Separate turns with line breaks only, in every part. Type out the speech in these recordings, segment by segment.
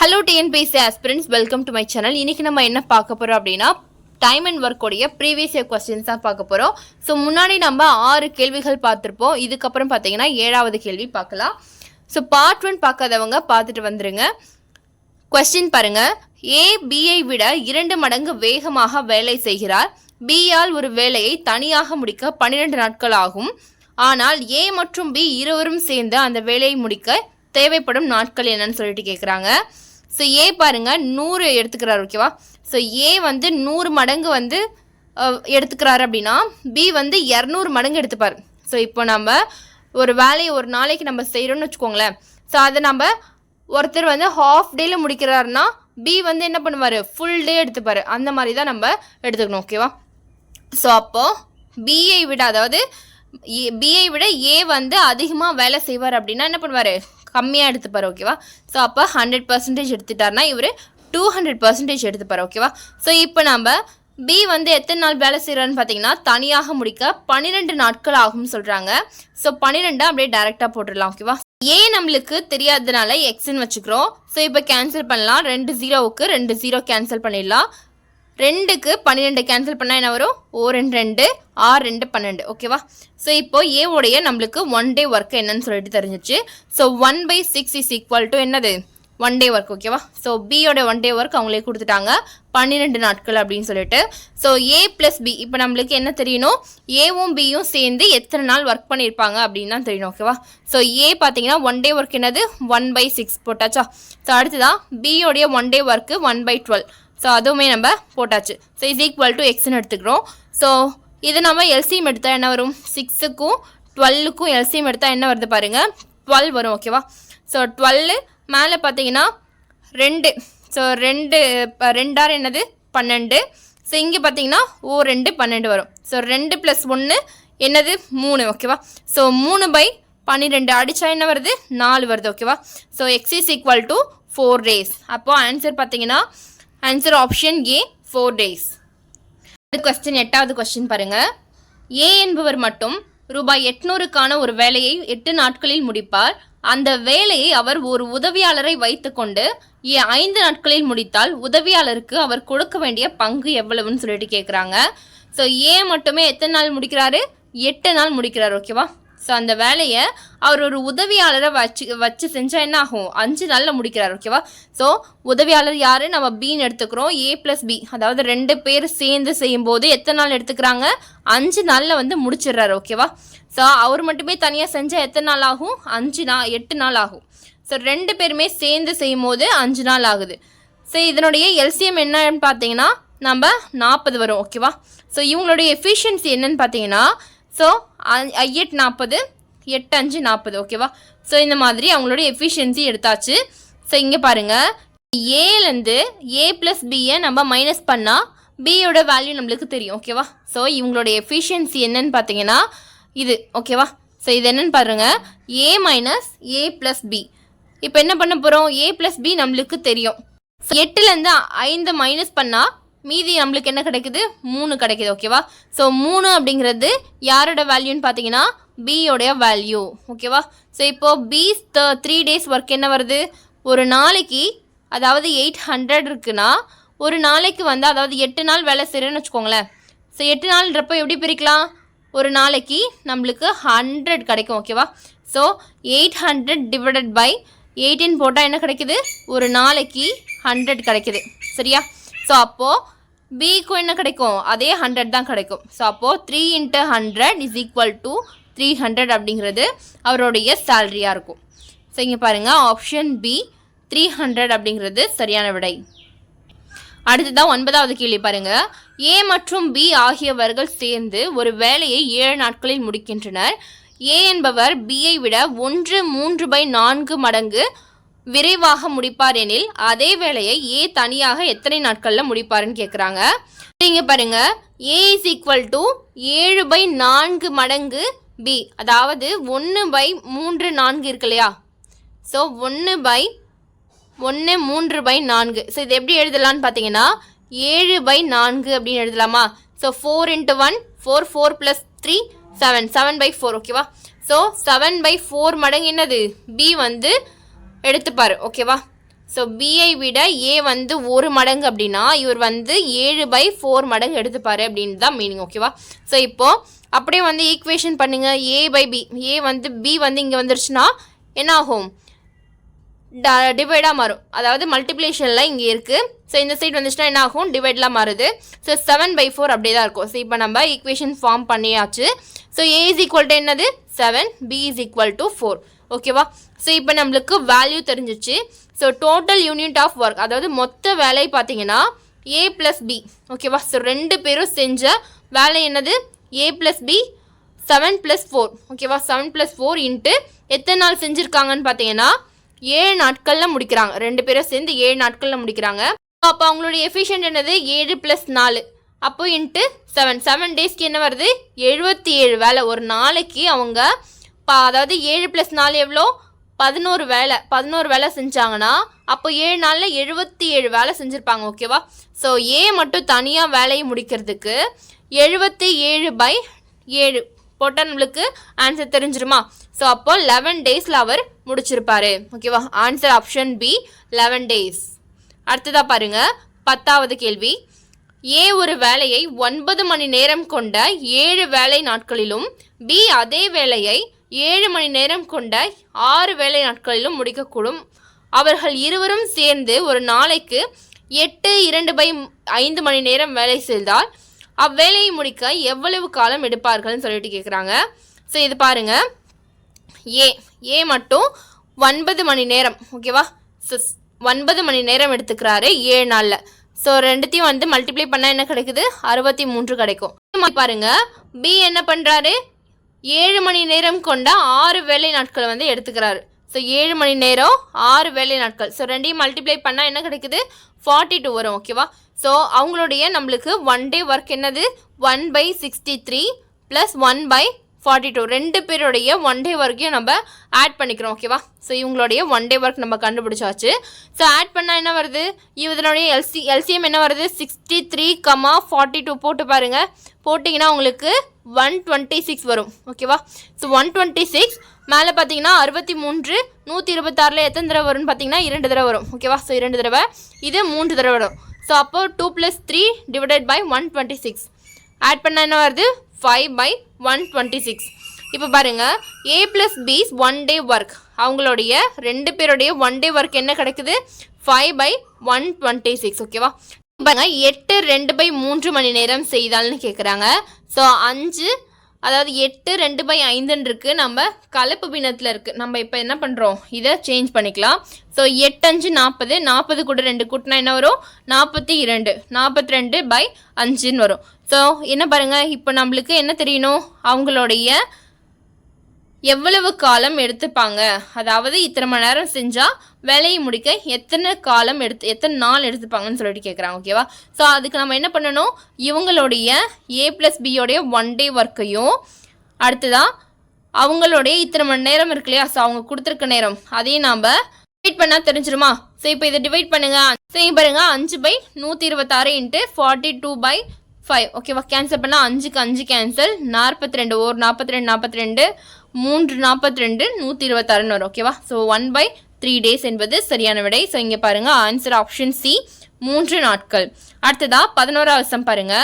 Hello TNPSC aspirants welcome to my channel இன்றைக்கி நம்ம என்ன பார்க்க போகிறோம் அப்படின்னா டைம் அண்ட் ஒர்க்கோடைய ப்ரீவியஸ் இயர் கொஸ்டின்ஸ் தான் பார்க்க போகிறோம் ஸோ முன்னாடி நம்ம ஆறு கேள்விகள் பார்த்துருப்போம். இதுக்கப்புறம் பார்த்தீங்கன்னா ஏழாவது கேள்வி பார்க்கலாம். ஸோ பார்ட் ஒன் பார்க்காதவங்க பார்த்துட்டு வந்துருங்க. கொஸ்டின் பாருங்கள் ஏ பிஐ விட இரண்டு மடங்கு வேகமாக வேலை செய்கிறார். பியால் ஒரு வேலையை தனியாக முடிக்க பன்னிரண்டு நாட்கள் ஆகும். ஆனால் ஏ மற்றும் பி இருவரும் சேர்ந்து அந்த வேலையை முடிக்க தேவைப்படும் நாட்கள் என்னன்னு சொல்லிட்டு கேட்குறாங்க ஸோ ஏ பாருங்க நூறு எடுத்துக்கிறார் ஓகேவா ஸோ ஏ வந்து நூறு மடங்கு வந்து எடுத்துக்கிறாரு அப்படின்னா பி வந்து இரநூறு மடங்கு எடுத்துப்பார். ஸோ இப்போ நம்ம ஒரு வேலையை ஒரு நாளைக்கு நம்ம செய்கிறோம்னு வச்சுக்கோங்களேன். ஸோ அதை நம்ம ஒருத்தர் வந்து ஹாஃப் டேயில் முடிக்கிறாருன்னா பி வந்து என்ன பண்ணுவார்? ஃபுல் டே எடுத்துப்பார். அந்த மாதிரி தான் நம்ம எடுத்துக்கணும் ஓகேவா ஸோ அப்போது பிஐ விட அதாவது பிஐ விட ஏ வந்து அதிகமாக வேலை செய்வார் அப்படின்னா என்ன பண்ணுவார்? கம்மியாக எடுத்துப்பார் ஓகேவா ஸோ அப்போ ஹண்ட்ரட் பர்சன்டேஜ் எடுத்துட்டாருன்னா இவர் டூ ஹண்ட்ரட் பர்சன்டேஜ் எடுத்துப்பார் ஓகேவா ஸோ இப்போ நம்ம பி வந்து எத்தனை நாள் வேலை செய்கிறான்னு பார்த்தீங்கன்னா தனியாக முடிக்க பன்னிரெண்டு நாட்கள் ஆகும்னு சொல்கிறாங்க ஸோ பன்னிரெண்டு அப்படியே டேரெக்டாக போட்டுடலாம் ஓகேவா ஏ நம்மளுக்கு தெரியாததுனால எக்ஸ்ன்னு வச்சுக்கிறோம். ஸோ இப்போ கேன்சல் பண்ணலாம். ரெண்டு ஜீரோவுக்கு ரெண்டு ஜீரோ கேன்சல் பண்ணிடலாம். ரெண்டுக்கு பன்னிரெண்டு கேன்சல் பண்ணால் என்ன வரும்? ஓ ரெண்டு ரெண்டு ஆறு ரெண்டு பன்னெண்டு. ஓகேவா ஸோ இப்போ ஏவுடைய நம்மளுக்கு ஒன் டே ஒர்க் என்னன்னு சொல்லிட்டு தெரிஞ்சிச்சு. So one by six is equal to என்னது? ஒன் டே ஒர்க் ஓகேவா ஸோ பியோட ஒன் டே ஒர்க் அவங்களே கொடுத்துட்டாங்க. பன்னிரெண்டு நாட்கள் அப்படின்னு சொல்லிட்டு. ஸோ ஏ ப்ளஸ் பி இப்போ நம்மளுக்கு என்ன தெரியணும்? ஏவும் பியும் சேர்ந்து எத்தனை நாள் ஒர்க் பண்ணியிருப்பாங்க அப்படின்னு தான் தெரியணும் ஓகேவா ஸோ ஏ பார்த்தீங்கன்னா ஒன் டே ஒர்க் என்னது? ஒன் பை சிக்ஸ் போட்டாச்சா? ஸோ அடுத்ததான் பியோடைய one day work one by twelve so அதுவுமே நம்ம போட்டாச்சு. ஸோ இஸ் ஈக்குவல் டு எக்ஸ்னு எடுத்துக்கிறோம். ஸோ இது நம்ம எல்சிஎம் எடுத்தால் என்ன வரும்? சிக்ஸுக்கும் டுவெல்லுக்கும் எல்சிஎம் எடுத்தால் என்ன வருது பாருங்கள் டுவெல் வரும் ஓகேவா ஸோ டுவெல்லு மேலே பார்த்தீங்கன்னா ரெண்டு. ஸோ ரெண்டு ரெண்டாறு என்னது? பன்னெண்டு. ஸோ இங்கே பார்த்தீங்கன்னா ஓ ரெண்டு பன்னெண்டு வரும். ஸோ ரெண்டு ப்ளஸ் ஒன்று என்னது? மூணு ஓகேவா ஸோ மூணு பை பன்னிரெண்டு அடித்தா என்ன வருது? நாலு வருது ஓகேவா so X is equal to four days அப்போது ஆன்சர் பார்த்தீங்கன்னா answer option A four days அடுத்த கொஸ்டின் எட்டாவது கொஸ்டின் பாருங்கள் ஏ என்பவர் மட்டும் ரூபாய் எட்நூறுக்கான ஒரு வேலையை எட்டு நாட்களில் முடிப்பார். அந்த வேலையை அவர் ஒரு உதவியாளரை வைத்துக்கொண்டு ஏ ஐந்து நாட்களில் முடித்தால் உதவியாளருக்கு அவர் கொடுக்க வேண்டிய பங்கு எவ்வளவுன்னு சொல்லிட்டு கேட்குறாங்க ஸோ ஏ மட்டுமே எத்தனை நாள் முடிக்கிறாரு? எட்டு நாள் முடிக்கிறார் ஓகேவா ஸோ அந்த வேலையை அவர் ஒரு உதவியாளரை வச்சு வச்சு செஞ்சால் என்ன ஆகும் அஞ்சு நாளில் முடிக்கிறார் ஓகேவா ஸோ உதவியாளர் யார்? நம்ம பின்னு எடுத்துக்கிறோம். ஏ ப்ளஸ் பி அதாவது ரெண்டு பேர் சேர்ந்து செய்யும்போது எத்தனை நாள் எடுத்துக்கிறாங்க? அஞ்சு நாளில் வந்து முடிச்சிடுறாரு ஓகேவா ஸோ அவர் மட்டுமே தனியாக செஞ்சால் எத்தனை நாள் ஆகும்? அஞ்சு நாள் எட்டு நாள் ஆகும். ஸோ ரெண்டு பேருமே சேர்ந்து செய்யும் போது அஞ்சு நாள் ஆகுது. ஸோ இதனுடைய எல்சிஎம் என்னன்னு பார்த்தீங்கன்னா நம்ம நாற்பது வரும் ஓகேவா ஸோ இவங்களுடைய எஃபிஷியன்சி என்னன்னு பார்த்தீங்கன்னா ஸோ எட்டு நாற்பது எட்டு அஞ்சு நாற்பது ஓகேவா ஸோ இந்த மாதிரி அவங்களோட எஃபிஷியன்சி எடுத்தாச்சு. ஸோ இங்கே பாருங்கள் ஏலேருந்து ஏ ப்ளஸ் பியை நம்ம மைனஸ் பண்ணால் பியோட வேல்யூ நம்மளுக்கு தெரியும் ஓகேவா ஸோ இவங்களோட எஃபிஷியன்சி என்னன்னு பார்த்தீங்கன்னா இது ஓகேவா ஸோ இது என்னன்னு பாருங்கள் A minus A plus B இப்போ என்ன பண்ண போகிறோம் ஏ ப்ளஸ் பி நம்மளுக்கு தெரியும். எட்டுலேருந்து ஐந்து மைனஸ் பண்ணால் மீதி நம்மளுக்கு என்ன கிடைக்குது? மூணு கிடைக்குது ஓகேவா ஸோ மூணு அப்படிங்கிறது யாரோட வேல்யூன்னு பார்த்தீங்கன்னா பியோடைய வேல்யூ ஓகேவா ஸோ இப்போது பி த்ரீ டேஸ் ஒர்க் என்ன வருது? ஒரு நாளைக்கு அதாவது எயிட் ஹண்ட்ரட் இருக்குன்னா ஒரு நாளைக்கு வந்து அதாவது எட்டு நாள் வேலை செய்கிறேன்னு வச்சுக்கோங்களேன். ஸோ எட்டு நாள்ன்றப்போ எப்படி பிரிக்கலாம்? ஒரு நாளைக்கு நம்மளுக்கு ஹண்ட்ரட் கிடைக்கும் ஓகேவா so eight hundred divided by eighteen போட்டால் என்ன கிடைக்குது? ஒரு நாளைக்கு ஹண்ட்ரட் கிடைக்குது சரியா? ஸோ அப்போது பிக்கும் என்ன கிடைக்கும்? அதே ஹண்ட்ரட் தான் கிடைக்கும். ஸோ அப்போது three into hundred is equal to three hundred அப்படிங்கிறது அவருடைய சேலரியாக இருக்கும். ஸோ இங்கே பாருங்கள் ஆப்ஷன் பி த்ரீ ஹண்ட்ரட் அப்படிங்கிறது சரியான விடை. அடுத்ததான் ஒன்பதாவது கேள்வி பாருங்கள் ஏ மற்றும் பி ஆகியவர்கள் சேர்ந்து ஒரு வேலையை ஏழு நாட்களில் முடிக்கின்றனர். ஏ என்பவர் பியை விட ஒன்று மூன்று பை நான்கு மடங்கு விரைவாக முடிப்பார் எனில் அதே வேலையை ஏ தனியாக எத்தனை நாட்களில் முடிப்பாருன்னு கேட்குறாங்க நீங்கள் பாருங்க. ஏ இஸ் ஈக்குவல் டு ஏழு பை நான்கு மடங்கு பி அதாவது ஒன்று பை மூன்று நான்கு இருக்கு இல்லையா? ஸோ ஒன்று பை ஒன்று மூன்று பை நான்கு. ஸோ இது எப்படி எழுதலான்னு பார்த்தீங்கன்னா ஏழு பை நான்கு அப்படின்னு எழுதலாமா? So four into one four four plus three seven seven by four ஓகேவா ஸோ செவன் பை ஃபோர் மடங்கு என்னது? பி வந்து எடுத்துப்பார். ஓகேவா ஸோ பிஐ விட ஏ வந்து ஒரு மடங்கு அப்படின்னா இவர் வந்து ஏழு பை ஃபோர் மடங்கு எடுத்துப்பாரு அப்படின்னு தான் மீனிங் ஓகேவா ஸோ இப்போது அப்படியே வந்து ஈக்குவேஷன் பண்ணுங்கள் ஏ பை பி ஏ வந்து பி வந்து இங்கே வந்துருச்சுன்னா என்ன ஆகும் டிவைடாக மாறும். அதாவது மல்டிப்ளேஷனில் இங்கே இருக்குது ஸோ இந்த சைடு வந்துச்சுன்னா என்ன ஆகும் டிவைட்லாம் மாறுது. ஸோ செவன் பை ஃபோர் அப்படியே தான் இருக்கும். ஸோ இப்போ நம்ம ஈக்குவேஷன் ஃபார்ம் பண்ணியாச்சு. So A is equal to என்னது? Seven B is equal to four ஓகேவா? ஸோ இப்போ நம்மளுக்கு வேல்யூ தெரிஞ்சிச்சு. So total unit of work அதாவது மொத்த வேலை பார்த்தீங்கன்னா ஏ ப்ளஸ் பி ஓகேவா? ஸோ ரெண்டு பேரும் செஞ்ச வேலை என்னது? A plus B seven plus four ஓகேவா? செவன் ப்ளஸ் ஃபோர் இன்ட்டு எத்தனை நாள் செஞ்சுருக்காங்கன்னு பார்த்தீங்கன்னா ஏழு நாட்களில் முடிக்கிறாங்க. ரெண்டு பேரும் சேர்ந்து ஏழு நாட்களில் முடிக்கிறாங்க. அப்போ அவங்களுடைய எஃபிஷியன்ட் என்னது? ஏழு ப்ளஸ் நாலு. அப்போ இன்ட்டு செவன் செவன் டேஸ்க்கு என்ன வருது? எழுபத்தி ஏழு வேலை. ஒரு நாளைக்கு அவங்க இப்போ அதாவது ஏழு ப்ளஸ் நாலு எவ்வளோ பதினோரு வேலை. பதினோரு வேலை செஞ்சாங்கன்னா அப்போ ஏழு நாளில் எழுபத்தி ஏழு வேலை செஞ்சுருப்பாங்க ஓகேவா ஸோ ஏ மட்டும் தனியாக வேலையை முடிக்கிறதுக்கு எழுபத்தி ஏழு பை ஏழு போட்டால் நம்மளுக்கு ஆன்சர் தெரிஞ்சிருமா? ஸோ அப்போ லெவன் டேஸில் அவர் முடிச்சிருப்பாரு ஓகேவா answer option B eleven days அடுத்ததாக பாருங்கள் பத்தாவது கேள்வி. ஏ ஒரு வேலையை ஒன்பது மணி நேரம் கொண்ட ஏழு வேலை நாட்களிலும் பி அதே வேலையை ஏழு மணி நேரம் கொண்ட ஆறு வேலை நாட்களிலும் முடிக்கக்கூடும். அவர்கள் இருவரும் சேர்ந்து ஒரு நாளைக்கு எட்டு இரண்டு பை ஐந்து மணி நேரம் வேலை செய்தால் அவ்வேலையை முடிக்க எவ்வளவு காலம் எடுப்பார்கள்னு சொல்லிட்டு கேட்குறாங்க ஸோ இது பாருங்க. ஏ ஏ மட்டும் ஒன்பது மணி நேரம் ஓகேவா ஸோ ஒன்பது மணி நேரம் எடுத்துக்கிறாரு ஏழு நாளில். ஸோ ரெண்டுத்தையும் வந்து மல்டிப்ளை பண்ணால் என்ன கிடைக்குது? அறுபத்தி மூன்று கிடைக்கும். பாருங்க. பி என்ன பண்ணுறாரு ஏழு மணி நேரம் கொண்ட ஆறு வேலை நாட்கள் வந்து எடுத்துக்கிறாரு. ஸோ ஏழு மணி நேரம் ஆறு வேலை நாட்கள். ஸோ ரெண்டையும் மல்டிப்ளை பண்ணால் என்ன கிடைக்குது? ஃபார்ட்டி டூ வரும் ஓகேவா ஸோ அவங்களுடைய நம்மளுக்கு ஒன் டே ஒர்க் என்னது? One by sixty three plus one by forty two ரெண்டு பேருடைய ஒன் டே ஒர்க்கையும் நம்ம ஆட் பண்ணிக்கிறோம் ஓகேவா ஸோ இவங்களுடைய ஒன் டே ஒர்க் நம்ம கண்டுபிடிச்சாச்சு. ஸோ ஆட் பண்ணால் என்ன வருது? இதனுடைய எல்சி எல்சிஎம் என்ன வருது sixty three comma forty two போட்டு பாருங்கள் போட்டிங்கன்னா உங்களுக்கு ஒன் டுவெண்ட்டி சிக்ஸ் வரும் ஓகேவா ஸோ ஒன் டுவெண்ட்டி சிக்ஸ் மேலே பார்த்தீங்கன்னா அறுபத்தி மூன்று நூற்றி இருபத்தாறில் எத்தனை தடவை வரும்னு பார்த்தீங்கன்னா இரண்டு தடவை வரும் ஓகேவா ஸோ இரண்டு தடவை. இது மூன்று தடவை வரும். ஸோ அப்போது two plus three divided by one twenty six add பண்ணால் என்ன வருது? Five by one twenty six இப்போ பாருங்கள் A plus B's one day work அவங்களுடைய ரெண்டு பேருடைய ஒன் டே ஒர்க் என்ன கிடைக்குது? Five by one twenty six ஓகேவா பாருங்க எட்டு ரெண்டு பை மூன்று மணி நேரம் செய்தால்னு கேட்குறாங்க ஸோ அஞ்சு அதாவது எட்டு ரெண்டு பை ஐந்துன்னு இருக்குது நம்ம கலப்பு பின்னத்தில் இருக்குது நம்ம இப்போ என்ன பண்ணுறோம் இதை சேஞ்ச் பண்ணிக்கலாம். ஸோ எட்டு அஞ்சு நாற்பது. நாற்பது கூட ரெண்டு கூட்டினா என்ன வரும்? நாற்பத்தி இரண்டு. நாற்பத்தி ரெண்டு பை அஞ்சுன்னு வரும். ஸோ என்ன பாருங்கள் இப்போ நம்மளுக்கு என்ன தெரியணும்? அவங்களுடைய எவ்வளவு காலம் எடுத்துப்பாங்க? அதாவது இத்தனை மணி நேரம் செஞ்சால் வேலையை முடிக்க எத்தனை காலம் எடுத்து எத்தனை நாள் எடுத்துப்பாங்கன்னு சொல்லிட்டு கேட்குறாங்க ஓகேவா ஸோ அதுக்கு நம்ம என்ன பண்ணணும்? இவங்களுடைய ஏ ப்ளஸ் பியோடைய ஒன் டே ஒர்க்கையும் அடுத்ததாக அவங்களுடைய இத்தனை மணி நேரம் இருக்கு இல்லையா? ஸோ அவங்க கொடுத்துருக்க நேரம் அதையும் நாம் டிவைட் பண்ணால் தெரிஞ்சிருமா? ஸோ இப்போ இதை டிவைட் பண்ணுங்கள் சரி பாருங்கள் அஞ்சு பை நூற்றி இருபத்தாறு into forty two by five ஓகேவா கேன்சல் பண்ணால் அஞ்சுக்கு அஞ்சு கேன்சல் நாற்பத்தி ரெண்டு ஒரு நாற்பத்தி ரெண்டு நாற்பத்தி ரெண்டு மூன்று நாற்பத்தி ரெண்டு நூற்றி இருபத்தாறுன்னு வரும் ஓகேவா so one by three days என்பது சரியான விடை. ஸோ இங்கே பாருங்கள் ஆன்சர் ஆப்ஷன் சி மூன்று நாட்கள். அடுத்ததா பதினோராவது பாருங்கள் பாருங்க.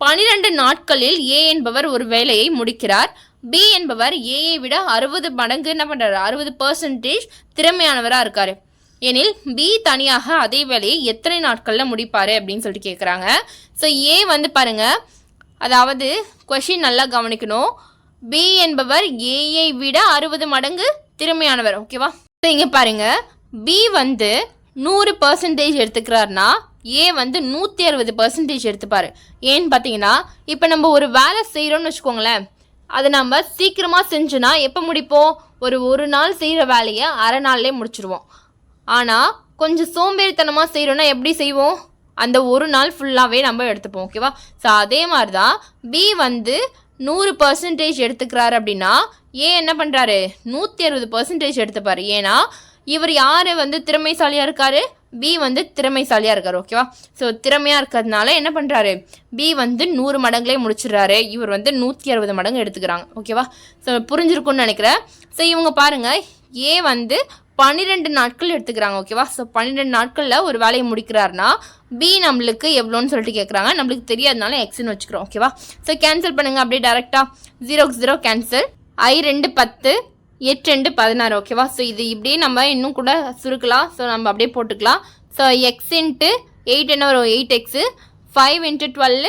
பனிரெண்டு நாட்களில் ஏ என்பவர் ஒரு வேலையை முடிக்கிறார். பி என்பவர் ஏயை விட அறுபது மடங்கு என்ன பண்ணுறாரு அறுபது பர்சன்டேஜ் திறமையானவராக இருக்கார். எனில் பி தனியாக அதே வேலையை எத்தனை நாட்களில் முடிப்பார் அப்படின்னு சொல்லிட்டு கேட்குறாங்க ஸோ ஏ வந்து பாருங்கள் அதாவது கொஷின் நல்லா கவனிக்கணும். பி என்பவர் ஏயை விட அறுபது மடங்கு திறமையானவர் ஓகேவா ஸோ இங்கே பாருங்க. பி வந்து நூறு பர்சன்டேஜ் எடுத்துக்கிறாருன்னா ஏ வந்து நூற்றி அறுபது பர்சன்டேஜ் எடுத்துப்பார். ஏன்னு பார்த்தீங்கன்னா இப்போ நம்ம ஒரு வேலை செய்கிறோம்னு வச்சுக்கோங்களேன். அதை நம்ம சீக்கிரமாக செஞ்சோன்னா எப்போ முடிப்போம்? ஒரு ஒரு நாள் செய்கிற வேலையை அரை நாள்லேயே முடிச்சிருவோம். ஆனால் கொஞ்சம் சோம்பேறித்தனமாக செய்கிறோன்னா எப்படி செய்வோம்? அந்த ஒரு நாள் ஃபுல்லாகவே நம்ம எடுத்துப்போம் ஓகேவா ஸோ அதே மாதிரி தான் பி வந்து நூறு பர்சன்டேஜ் எடுத்துக்கிறாரு அப்படின்னா ஏன் என்ன பண்ணுறாரு நூற்றி அறுபது பர்சன்டேஜ் எடுத்துப்பாரு. ஏன்னா இவர் யார் வந்து திறமைசாலியாக இருக்காரு? பி வந்து திறமைசாலியாக இருக்கார் ஓகேவா ஸோ திறமையாக இருக்கிறதுனால என்ன பண்ணுறாரு பி வந்து நூறு மடங்குலேயே முடிச்சிடுறாரு. இவர் வந்து நூற்றி அறுபது மடங்கு எடுத்துக்கிறாங்க ஓகேவா ஸோ புரிஞ்சிருக்கும்னு நினைக்கிறேன். ஸோ இவங்க பாருங்கள் ஏ வந்து பன்னிரெண்டு நாட்கள் எடுத்துக்கிறாங்க ஓகேவா ஸோ பன்னிரெண்டு நாட்களில் ஒரு வேலையை முடிக்கிறாருன்னா பி நம்மளுக்கு எவ்வளோன்னு சொல்லிட்டு கேட்குறாங்க நம்மளுக்கு தெரியாதனால எக்ஸ்னு வச்சுக்கிறோம் ஓகேவா ஸோ கேன்சல் பண்ணுங்கள் அப்படியே டேரெக்டாக ஜீரோ ஜீரோ கேன்சல் ஐ ரெண்டு பத்து. எட்டு ரெண்டு பதினாறு ஓகேவா ஸோ இது இப்படியே நம்ம இன்னும் கூட சுருக்கலாம். ஸோ நம்ம அப்படியே போட்டுக்கலாம். ஸோ எக்ஸ் இன்ட்டு எயிட் என்ன வரும்? Eight X five into twelve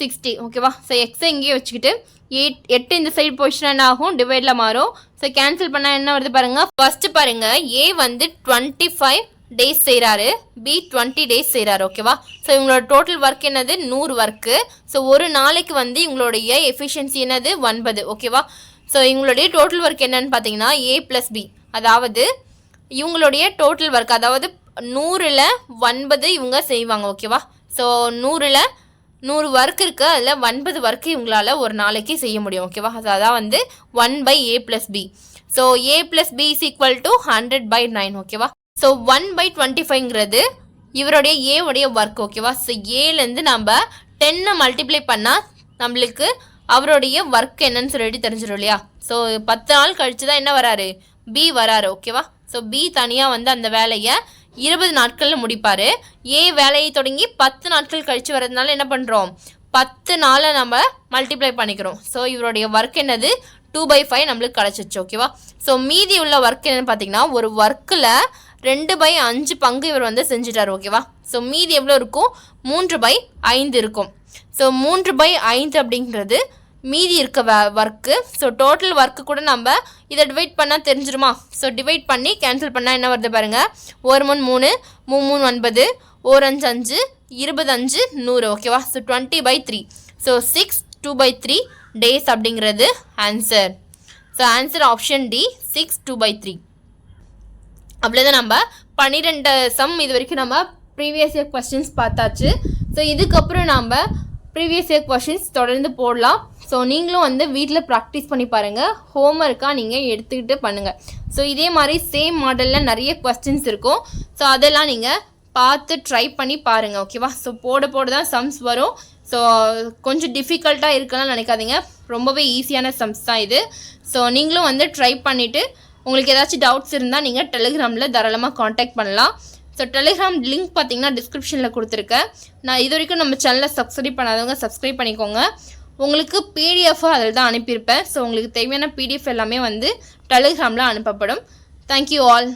sixty ஓகேவா ஸோ எக்ஸை இங்கேயே வச்சுக்கிட்டு எயிட் எட்டு இந்த சைடு போச்சுன்னா என்ன ஆகும்? டிவைடில் மாறும். ஸோ கேன்சல் பண்ணால் என்ன வருது பாருங்கள் ஃபஸ்ட்டு பாருங்கள் ஏ வந்து டுவெண்ட்டி ஃபைவ் டேஸ் செய்கிறாரு பி டுவெண்ட்டி டேஸ் செய்கிறாரு ஓகேவா ஸோ இவங்களோட டோட்டல் ஒர்க் என்னது? நூறு ஒர்க்கு ஸோ ஒரு நாளைக்கு வந்து இவங்களுடைய எஃபிஷியன்சி என்னது? ஒன்பது. ஓகேவா ஸோ இவங்களுடைய டோட்டல் ஒர்க் என்னன்னு பார்த்தீங்கன்னா ஏ ப்ளஸ் பி அதாவது இவங்களுடைய டோட்டல் ஒர்க் அதாவது நூறில் ஒன்பது இவங்க செய்வாங்க. ஓகேவா ஸோ நூறில் நூறு ஒர்க் இருக்குது அதில் ஒன்பது ஒர்க்கு இவங்களால ஒரு நாளைக்கு செய்ய முடியும் ஓகேவா அதான் வந்து one by A plus B so A plus B is equal to hundred by nine ஓகேவா ஸோ ஒன் பை டுவெண்ட்டி ஃபைவ்ங்கிறது இவருடைய ஏ உடைய ஒர்க் ஓகேவா ஸோ ஏலேருந்து நம்ம டென்னை மல்டிப்ளை பண்ணால் நம்மளுக்கு அவருடைய ஒர்க் என்னன்னு சொல்லிட்டு தெரிஞ்சிடும் இல்லையா? ஸோ பத்து நாள் கழிச்சு தான் என்ன வராரு? பி வராரு ஓகேவா ஸோ பி தனியாக வந்து அந்த வேலையை இருபது நாட்களில் முடிப்பார். ஏ வேலையை தொடங்கி பத்து நாட்கள் கழித்து வர்றதுனால என்ன பண்ணுறோம் பத்து நாளை நம்ம மல்டிப்ளை பண்ணிக்கிறோம். ஸோ இவருடைய ஒர்க் என்னது? டூ பை ஃபைவ் நம்மளுக்கு கிடச்சிச்சு ஓகேவா ஸோ மீதி உள்ள ஒர்க் என்னன்னு பார்த்தீங்கன்னா ஒரு ஒர்க்கில் ரெண்டு பை அஞ்சு பங்கு இவர் வந்து செஞ்சுட்டார் ஓகேவா ஸோ மீதி எவ்வளோ இருக்கும்? மூன்று பை ஐந்து இருக்கும். ஸோ மூன்று பை ஐந்து அப்படிங்கிறது மீதி இருக்க ஒர்க்கு ஸோ டோட்டல் ஒர்க்கு கூட நம்ம இதை டிவைட் பண்ணால் தெரிஞ்சிருமா? ஸோ டிவைட் பண்ணி கேன்சல் பண்ணால் என்ன வருது பாருங்கள் ஒரு மூணு மூணு மூணு மூணு ஒன்பது ஒரு அஞ்சு அஞ்சு இருபது அஞ்சு நூறு. ஓகேவா so twenty by three so six two by three days அப்படிங்கிறது answer so answer option D six two by three அப்படிதான் நம்ம பன்னிரெண்டு சம் இது வரைக்கும் நம்ம ப்ரீவியஸ் இயர் கொஸ்டின்ஸ் பார்த்தாச்சு. ஸோ இதுக்கப்புறம் நம்ம ப்ரீவியஸ் இயர் கொஸ்டின்ஸ் தொடர்ந்து போடலாம். ஸோ நீங்களும் வந்து வீட்டில் ப்ராக்டிஸ் பண்ணி பாருங்கள் ஹோம்ஒர்க்காக நீங்கள் எடுத்துக்கிட்டு பண்ணுங்கள் ஸோ இதே மாதிரி சேம் மாடலில் நிறைய கொஸ்டின்ஸ் இருக்கும். ஸோ அதெல்லாம் நீங்கள் பார்த்து ட்ரை பண்ணி பாருங்கள் ஓகேவா ஸோ போட போட தான் சம்ஸ் வரும். ஸோ கொஞ்சம் டிஃபிகல்ட்டாக இருக்கலாம் நினைக்காதீங்க. ரொம்பவே ஈஸியான சம்ஸ் தான் இது. ஸோ நீங்களும் வந்து ட்ரை பண்ணிவிட்டு உங்களுக்கு ஏதாச்சும் டவுட்ஸ் இருந்தால் நீங்கள் டெலிகிராமில் தாராளமாக காண்டாக்ட் பண்ணலாம். ஸோ டெலிகிராம் லிங்க் பார்த்தீங்கன்னா டிஸ்கிரிப்ஷனில் கொடுத்துருக்கேன். நான் இது வரைக்கும் நம்ம சேனலை சப்ஸ்கிரைப் பண்ணாதவங்க சப்ஸ்கிரைப் பண்ணிக்கோங்க. உங்களுக்கு பிடிஎஃபும் அதில் தான் அனுப்பியிருப்பேன். ஸோ உங்களுக்கு தேவையான பிடிஎஃப் எல்லாமே வந்து டெலிகிராமில் அனுப்பப்படும். Thank you all